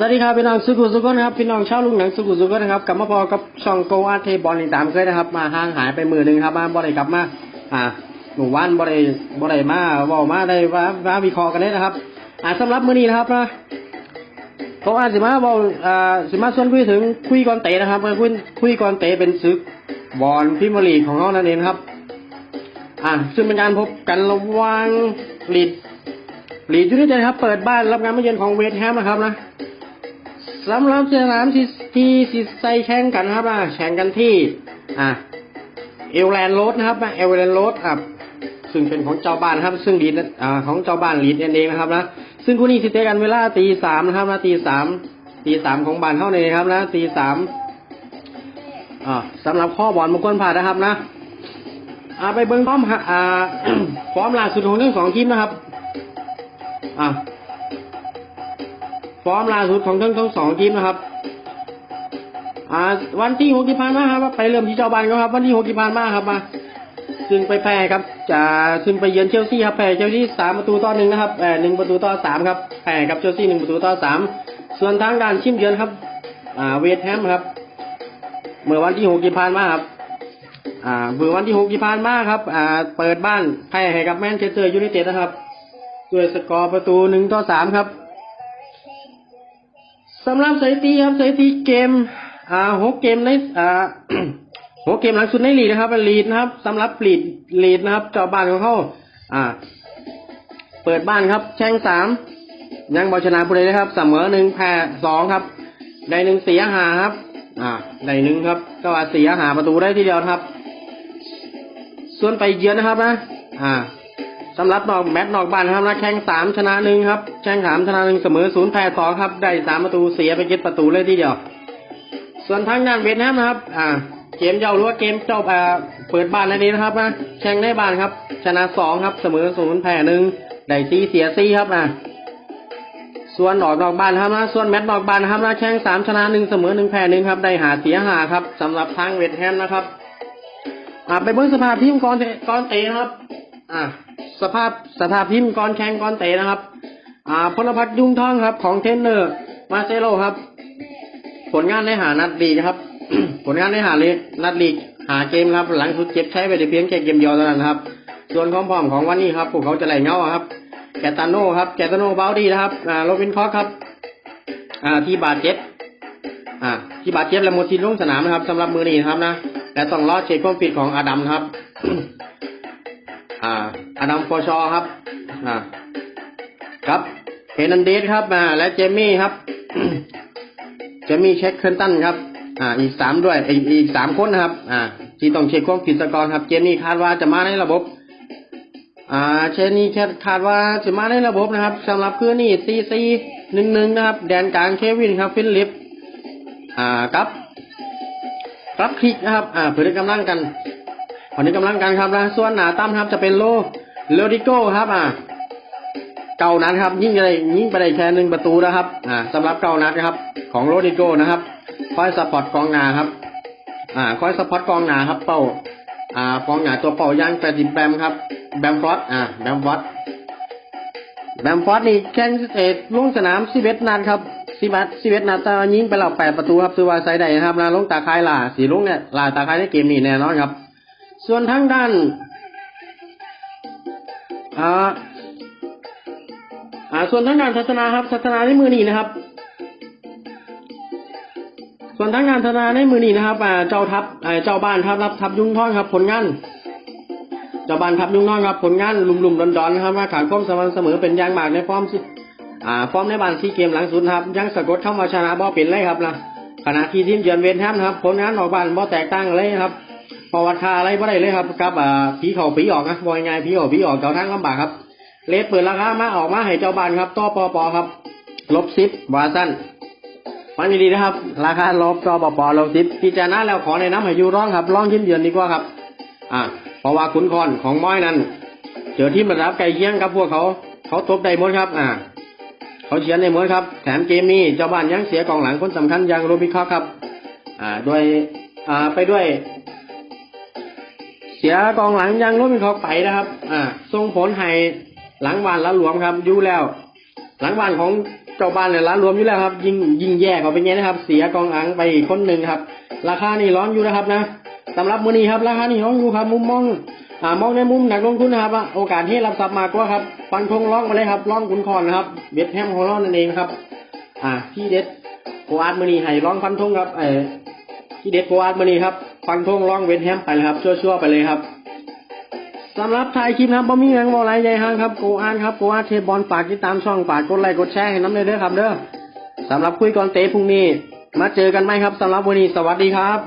สวัสดีครับพี่น้องสุขุสุขนนะครับพี่น้องชาวลุงหนังสุขุสุขนนะครับกลับมาพอกับช่องโกอาเทบอลอีกตามเคยนะครับ มาห่างหายไปมือหนึ่งครับมาบ่ได้กลับมาอ่าหมู่บ้านบ่ได้บ่ได้มาเว้ามาได้ว่าว่าวิเคราะห์กันได้นะครับ อ่าสำหรับมื้อนี้นะครับนะโกอาสิมาเว้าอ่าสิมาชวนคุยถึงคุยก่อนเตะนะครับคุยคุยก่อนเตะเป็นศึกบอลพรีเมียร์ลีของเขานั่นเองครับ อ่าซึ่งเป็นการพบกันระหว่างลีดลีดยูไนเต็ดครับ เปิดบ้านรับงานมาเยือนของเวสต์แฮมนะครับนะ สำหรับสนามที่ที่ที่ใส่แข่งกันครับอะแข่งกันที่ อะเอลแลนด์โรดนะครับเอลแลนด์โรดอะซึ่งเป็นของเจ้าบ้านครับ ซึ่งลีดอ่าของเจ้าบ้านลีดเองนะครับนะซึ่งคู่นี้สิเตะกันเวลาตีสามนะครับนะตีสามตีสามของบ้านเท่านี้ครับนะตีสามอ่าสำหรับข้อบอลมงคลผ่านนะครับนะอ่าไปเบิ้งพร้อมฮะอ่าพร้อมล่าสุดของทั้งสองทีมนะครับ อ่า อร์มล่าสุดของทั้งทั้งสองทีมนะครับ อ่า วันที่หกที่ผ่านมาครับไปเริ่มที่เจ้าบ้านก็ครับ วันที่หกที่ผ่านมาครับมาซึ่งไปแพ้ครับจะซึ่งไปเยือนเชลซีครับแพ้เชลซีสามประตูต่อหนึ่งนะครับแพ้หนึ่งประตูต่อสามครับแพ้กับเชลซีหนึ่งประตูต่อสามส่วนทางการชิมเยือนครับ อ่า เวสต์แฮมครับ เมื่อวันที่หกที่ผ่านมาครับอ่าเมื่อวันที่หกที่ผ่านมาครับ อ่า เปิดบ้านแพ้ให้กับแมนเชสเตอร์ยูไนเต็ดนะครับ ด้วยสกอร์ประตูหนึ่งต่อสามครับ สำหรับสถิติครับสถิติเกมอ่าหกเกมในอ่าหกเกมหลังสุดในลีกนะครับลีดนะครับสำหรับลีดลีดนะครับเจ้าบ้านของเขาอ่า เปิดบ้านครับ แช่งสามยังบอลชนะผู้ใดนะครับเสมอหนึ่งแพ้สองครับ ได้หนึ่งเสียหาครับ อ่าได้หนึ่งครับก็ว่าเสียหาประตูได้ทีเดียวครับ ส่วนไปเยือนนะครับนะ อ่า สำหรับนอกแมตช์นอกบ้านนะครับนะแข่งสามชนะหนึ่งครับแข่งสามชนะหนึ่งเสมอศูนย์แพ้สองครับ ได้สามประตูเสียไปเจ็ดประตูเลยทีเดียว ส่วนทางด้านเวียดนามนะครับ อ่า เกมเจ้าหรือว่าเกมเจ้าอ่าเปิดบ้านในนี้นะครับนะแข่งในบ้านครับ ชนะสองครับ เสมอศูนย์แพ้หนึ่งได้ซีเสียซีครับอ่าส่วนออกนอกบ้านครับนะส่วนแมตช์นอกบ้านครับนะแข่งสามชนะหนึ่งเสมอหนึ่งแพ้หนึ่งครับ ได้หาเสียหาครับสำหรับทางเวทแฮมนะครับอ่าไปเบิ้งสภาพทีมก่อนเตะก่อนเตะครับ อ่าสภาพสภาพทีมก่อนแข่งกอนเตะนะครับ อ่าพลพัฒน์ยุ่งทองครับ ของเทนเนอร์ มาเซโลครับ ผลงานในหานัดลีกครับ ผลงานในหาลีกนัดลีหาเกมครับ หลังสุดเจ็บใช้ไปแต่เพียงแค่เกมเดียวเท่านั้นครับ ส่วนของพร้อมของวันนี้ครับพวกเขาจะไหลเงาครับ แกตาโน่ครับแกตาโน่เบลดีนะครับ อ่าโรบินคอกครับ อ่าที่บาดเจ็บอ่าที่บาดเจ็บและหมดทีมลงสนามนะครับสำหรับมือนี้ครับนะแต่ต้องรอเช็คความฟิตของอาดัมครับ อ่าอดัมฟอชอครับอ่าครับเฮนันเดสครับอ่าและเจมี่ครับ เจมี่เช็คเคลนตันครับ อ่า อีกสามด้วยอีกอีกสามคนนะครับ อ่าที่ต้องเช็คความฟิตสกอนครับ เจมี่คาดว่าจะมาในระบบ อ่า เชนนี่คาดว่าจะมาในระบบนะครับสำหรับคืนนี้ซีซีหนึ่งหนึ่งนะครับ แดนกลางเควินครับ ฟิลิป อ่าครับรับคลิกนะครับ อ่าเพื่อกำลังกัน ผลได้กำลังกันครับนะส่วนหนาตั้มครับจะเป็นโลโลดิโก้ครับอ่าเก่านัดครับ ยิ่งไปได้ยิ่งไปได้แค่หนึ่งประตูนะครับอ่าสำหรับเก่านัดนะครับ ของโรดิโก้นะครับคอยสปอร์ตกองหนาครับอ่าคอยสปอร์ตกองหนาครับ เป้าอ่ากองหนาตัวเป่าย่างแฟดิแบมครับแบมฟอสอ่าแบมฟอสแบมฟอสนี่แข่งเอตลงสนามสิบเอ็ดนัดครับสิบเอ็ดสิบเอ็ดนัดต่ว่ายิงไปแล้วแปดประตูครับถือว่าใส่ได้นะครับนะลงตาคายล่าสีลุงเนี่ยล่าตาคายในเกมนี้แน่นอนครับ ส่วนทางด้านอ่าอ่าส่วนทางด้านศาสนาครับศาสนาในมือนี้นะครับ ส่วนทางด้านศาสนาในมือนี้นะครับอ่าเจ้าทัพอ่าเจ้าบ้านครับรับทัพยุ่งท่องครับ ผลงานเจ้าบ้านทัพยุ่งท่องครับ ผลงานลุ่มๆดอนๆนครับมาขาดความสม่ำเสมอเป็นอย่างมากในฟอร์มสิอ่าฟอร์มในบ้านซีเกมหลังสุดครับ ยังสะกดเข้ามาชนะบ่เป็นเลยครับนะขณะที่ทีมเยือนเวนแฮมครับ ผลงานออกบ้านบ่แตกต่างเลยครับ ประวัติคาอะไรบ่ได้เลยครับกับอ่าผีเข่าผีออกนะบอยไงผีออกผีออกเจ้าทางลำบากครับ เลทเปิดราคามาออกมาให้เจ้าบ้านครับต่อปอปอครับ ลบสิบวาสั้นฟังดีนะครับ ราคาลบต่อปอปอลบสิบพิจารณาแล้วขอในน้ำให้ยูร้องครับร้องชิ้นเดือนดีกว่าครับ อ่าเพราะว่าขุนคอนของม้อยนั้นเจอที่มระดับไกลเคียงครับพวกเขา เขาตบได้หมดครับ อ่าเขาเฉียนได้หมดครับ แถมเกมนี้เจ้าบ้านยังเสียกองหลังคนสำคัญอย่างโรบิคอครับ อ่า โดยอ่าไปด้วย เสียกองหลังยังโรบิคอกไปนะครับ อ่าส่งผลให้หลังบ้านละหลวมครับอยู่แล้ว หลังบ้านของเจ้าบ้านเนี่ยร้านรวมอยู่แล้วครับ ยิงยิงแย่เขาเป็นไงนะครับ เสียกองอังไปอีกคนหนึ่งครับ ราคานี่ร้อนอยู่นะครับนะสำหรับมื้อนี้ครับราคานี่ร้อนอยู่ครับ มุมมองอ่ามองในมุมนักลงทุนนะครับว่าโอกาสที่รับทรัพย์มากกว่าครับฟันธงร้องมาเลยครับร้องคุณคอนนะครับเวทแฮมของเรานั่นเองครับ อ่าที่เด็ดโคอาร์ตมือนี้ให้ร้องฟันธงครับเออที่เด็ดโคอาร์ตมือนี้ครับ ฟันธงร้องเวนแฮมไปเลยครับชั่วๆไปเลยครับสำหรับถ่ายคลิปนะครับบ่มีหยังบ่หลายใหญ่ห้างครับโกอานครับโกอาเทบอลฝากติดตามช่องฝากกดไลค์กดแชร์ให้น้ำเลยเด้อครับเด้อสำหรับคุยก่อนเตะพรุ่งนี้ มาเจอกันไหมครับสำหรับวันนี้สวัสดีครับ